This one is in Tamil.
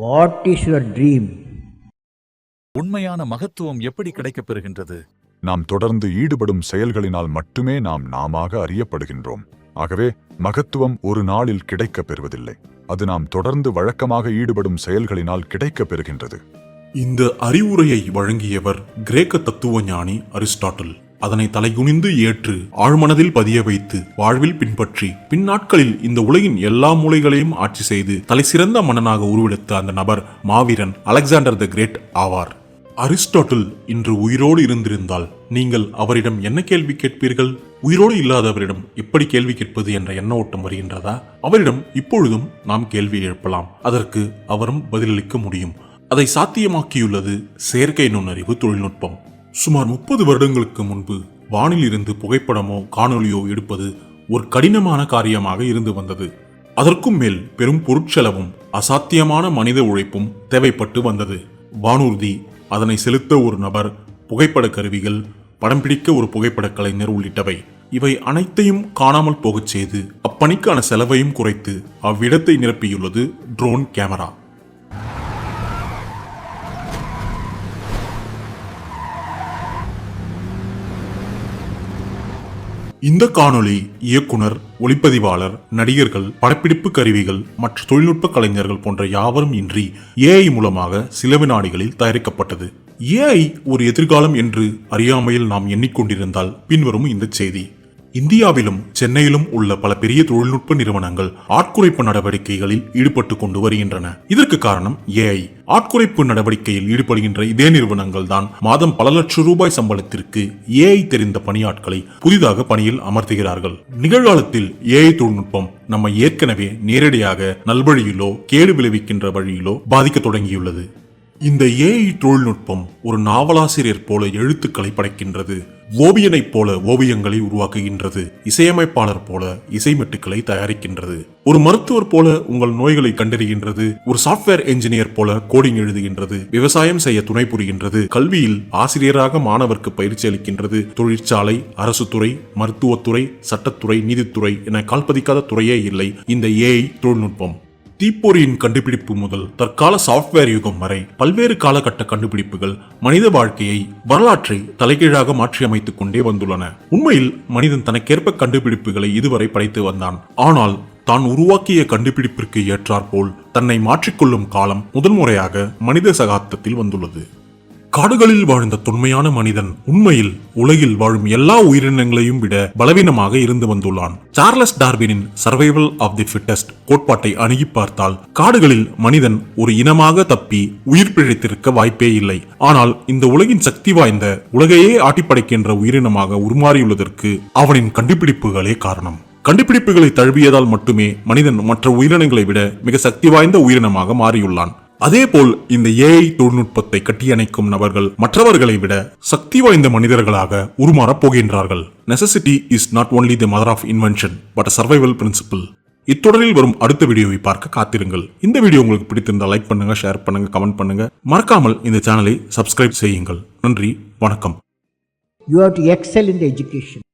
What is your dream? உண்மையான மகத்துவம் எப்படி கிடைக்கப் பெறுகின்றது? நாம் தொடர்ந்து ஈடுபடும் செயல்களினால் மட்டுமே நாம் நாமாக அறியப்படுகின்றோம். ஆகவே மகத்துவம் ஒரு நாளில் கிடைக்கப் பெறுவதில்லை. அது நாம் தொடர்ந்து வழக்கமாக ஈடுபடும் செயல்களினால் கிடைக்கப் பெறுகின்றது. இந்த அறிவுரையை வழங்கியவர் கிரேக்க தத்துவ ஞானி அரிஸ்டாட்டில். அதனை தலைகுனிந்து ஏற்று ஆழ்மனதில் பதிய வைத்து வாழ்வில் பின்பற்றி பின்னாட்களில் இந்த உலகின் எல்லா மூலைகளையும் ஆட்சி செய்து தலைசிறந்த மன்னனாக உருவெடுத்த அந்த நபர் மாவீரன் அலெக்சாண்டர் த கிரேட் ஆவார். அரிஸ்டாட்டில் இன்று உயிரோடு இருந்திருந்தால் நீங்கள் அவரிடம் என்ன கேள்வி கேட்பீர்கள்? உயிரோடு இல்லாதவரிடம் எப்படி கேள்வி கேட்பது என்ற எண்ண ஓட்டம் வருகின்றதா? அவரிடம் இப்பொழுதும் நாம் கேள்வி எழுப்பலாம். அதற்கு அவரும் பதிலளிக்க முடியும். அதை சாத்தியமாக்கியுள்ளது செயற்கை நுண்ணறிவு தொழில்நுட்பம். சுமார் முப்பது வருடங்களுக்கு முன்பு வானில் இருந்து புகைப்படமோ காணொளியோ எடுப்பது ஒரு கடினமான காரியமாக இருந்து வந்தது. அதற்கும் மேல் பெரும் பொருட்செலவும் அசாத்தியமான மனித உழைப்பும் தேவைப்பட்டு வந்தது. வானூர்தி அதனை செலுத்த ஒரு நபர் புகைப்பட கருவிகள் படம் பிடிக்க ஒரு புகைப்படக் கலைஞர் உள்ளிட்டவை. இவை அனைத்தையும் காணாமல் போகச் செய்து அப்பணிக்கான செலவையும் குறைத்து அவ்விடத்தை நிரப்பியுள்ளது ட்ரோன் கேமரா இந்த காணொளி இயக்குனர் ஒளிப்பதிவாளர் நடிகர்கள் படப்பிடிப்பு கருவிகள் மற்ற தொழில்நுட்ப கலைஞர்கள் போன்ற யாவரும் இன்றி ஏஐ மூலமாக சில வினாடிகளில் தயாரிக்கப்பட்டது. ஏஐ ஒரு எதிர்காலம் என்று அறியாமையில் நாம் எண்ணிக்கொண்டிருந்தால் பின்வரும் இந்த செய்தி. இந்தியாவிலும் சென்னையிலும் உள்ள பல பெரிய தொழில்நுட்ப நிறுவனங்கள் ஆட்குறைப்பு நடவடிக்கைகளில் ஈடுபட்டு கொண்டு வருகின்றன. இதற்கு காரணம் ஏஐ ஆட்குறைப்பு நடவடிக்கையில் ஈடுபடுகின்ற இதே நிறுவனங்கள் தான் மாதம் பல லட்சம் ரூபாய் சம்பளத்திற்கு ஏஐ தெரிந்த பணியாட்களை புதிதாக பணியில் அமர்த்துகிறார்கள். நிகழ்காலத்தில் ஏஐ தொழில்நுட்பம் நம்ம ஏற்கனவே நேரடியாக நல்வழியிலோ கேடு விளைவிக்கின்ற வழியிலோ பாதிக்க தொடங்கியுள்ளது. இந்த ஏஐ தொழில்நுட்பம் ஒரு நாவலாசிரியர் போல எழுத்துக்களை படைக்கின்றது ஓவியனைப் போல ஓவியங்களை உருவாக்குகின்றது இசையமைப்பாளர் போல இசைமெட்டுக்களை தயாரிக்கின்றது. ஒரு மருத்துவர் போல உங்கள் நோய்களை கண்டறிகின்றது ஒரு சாஃப்ட்வேர் என்ஜினியர் போல கோடிங் எழுதுகின்றது விவசாயம் செய்ய துணை புரிகின்றது கல்வியில் ஆசிரியராக மாணவருக்கு பயிற்சி அளிக்கின்றது தொழிற்சாலை அரசு துறை மருத்துவத்துறை சட்டத்துறை நீதித்துறை என கால்பதிக்காத துறையே இல்லை இந்த ஏஐ தொழில்நுட்பம். தீப்பொறியின் கண்டுபிடிப்பு முதல் தற்கால சாஃப்ட்வேர் யுகம் வரை பல்வேறு காலகட்ட கண்டுபிடிப்புகள் மனித வாழ்க்கையை வரலாற்றை தலைகீழாக மாற்றி அமைத்துக் கொண்டே வந்துள்ளன. உண்மையில் மனிதன் தனக்கேற்ப கண்டுபிடிப்புகளை இதுவரை படைத்து வந்தான். ஆனால் தான் உருவாக்கிய கண்டுபிடிப்பிற்கு ஏற்றாற்போல் தன்னை மாற்றிக்கொள்ளும் காலம் முதன்முறையாக மனித சகாப்தத்தில் வந்துள்ளது. காடுகளில் வாழ்ந்த தொன்மையான மனிதன் உண்மையில் உலகில் வாழும் எல்லா உயிரினங்களையும் விட பலவீனமாக இருந்து வந்துள்ளான். சார்லஸ் டார்வினின் சர்வைவல் ஆஃப் தி ஃபிட்டஸ்ட் கோட்பாட்டை அணுகி பார்த்தால் காடுகளில் மனிதன் ஒரு இனமாக தப்பி உயிர் பிழைத்திருக்க வாய்ப்பே இல்லை. ஆனால் இந்த உலகின் சக்தி வாய்ந்த உலகையே ஆட்டிப்படைக்கின்ற உயிரினமாக உருமாறியுள்ளதற்கு அவனின் கண்டுபிடிப்புகளே காரணம். கண்டுபிடிப்புகளை தழுவியதால் மட்டுமே மனிதன் மற்ற உயிரினங்களை விட மிக சக்தி வாய்ந்த உயிரினமாக மாறியுள்ளான். அதேபோல் இந்த ஏஐ தொழில்நுட்பத்தை கட்டியணைக்கும் நபர்கள் மற்றவர்களை விட சக்தி வாய்ந்த மனிதர்களாக உருமாறப் போகின்றார்கள். Necessity is not only the mother of invention but survival principle இத்தொடரில் வரும் அடுத்த வீடியோவை பார்க்க காத்திருங்கள். இந்த வீடியோ உங்களுக்கு பிடித்திருந்தால் லைக் பண்ணுங்க ஷேர் பண்ணுங்க கமெண்ட் பண்ணுங்க. மறக்காமல் இந்த சேனலை சப்ஸ்கிரைப் செய்யுங்கள். நன்றி வணக்கம். You have to excel in education.